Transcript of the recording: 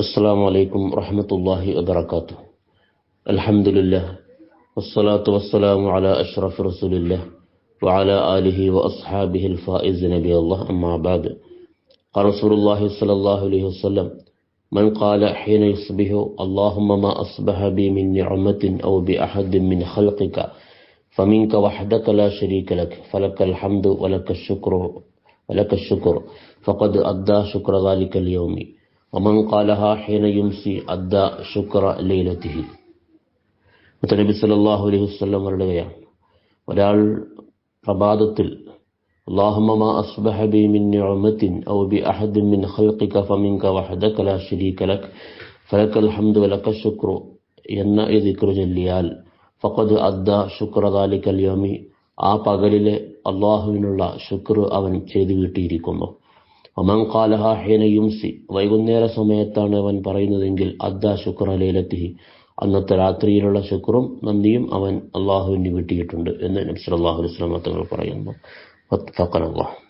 السلام عليكم ورحمة الله وبركاته. الحمد لله والصلاة والسلام على أشرف رسول الله وعلى آله وأصحابه الفائز نبي الله. أما بعد قال رسول الله صلى الله عليه وسلم من قال حين يصبح اللهم ما أصبح بي من نعمة أو بأحد من خلقك فمنك وحدك لا شريك لك فلك الحمد ولك الشكر ولك الشكر فقد أدى شكر ذلك اليوم. ومن قالها حين يمسي أدى شكر ليلته മുത്തനബി സല്ലല്ലാഹു അലൈഹി വസല്ലം പറയുകയാണ് ഒരാൾ പ്രഭാതത്തിൽ اللهم ما أصبح بي من نعمة أو بأحد من خلقك فمنك وحدك لا شريك لك فلك الحمد ولك الشكر എന്ന ഈ ദിക്ർ ചൊല്ലിയാൽ ഫഖദ് അദ്ദ ശുക്ര ദാലിക്കൽ യൗമി ആ പകലിലെ അള്ളാഹുവിനുള്ള ശുക്ർ അവൻ ചെയ്തു വീട്ടിയിരിക്കുന്നു ഒമൻ യുംസി വൈകുന്നേര സമയത്താണ് അവൻ പറയുന്നതെങ്കിൽ അദ്ദ ശുക്ര ലൈലത്തിഹി. അന്നത്തെ രാത്രിയിലുള്ള ശുക്രും നന്ദിയും അവൻ അള്ളാഹുവിന് വീട്ടിയിട്ടുണ്ട് എന്ന് നബ്സ് വസ്ലാം തങ്ങൾ പറയുന്നു. ഫക്കൻ അള്ളാഹ്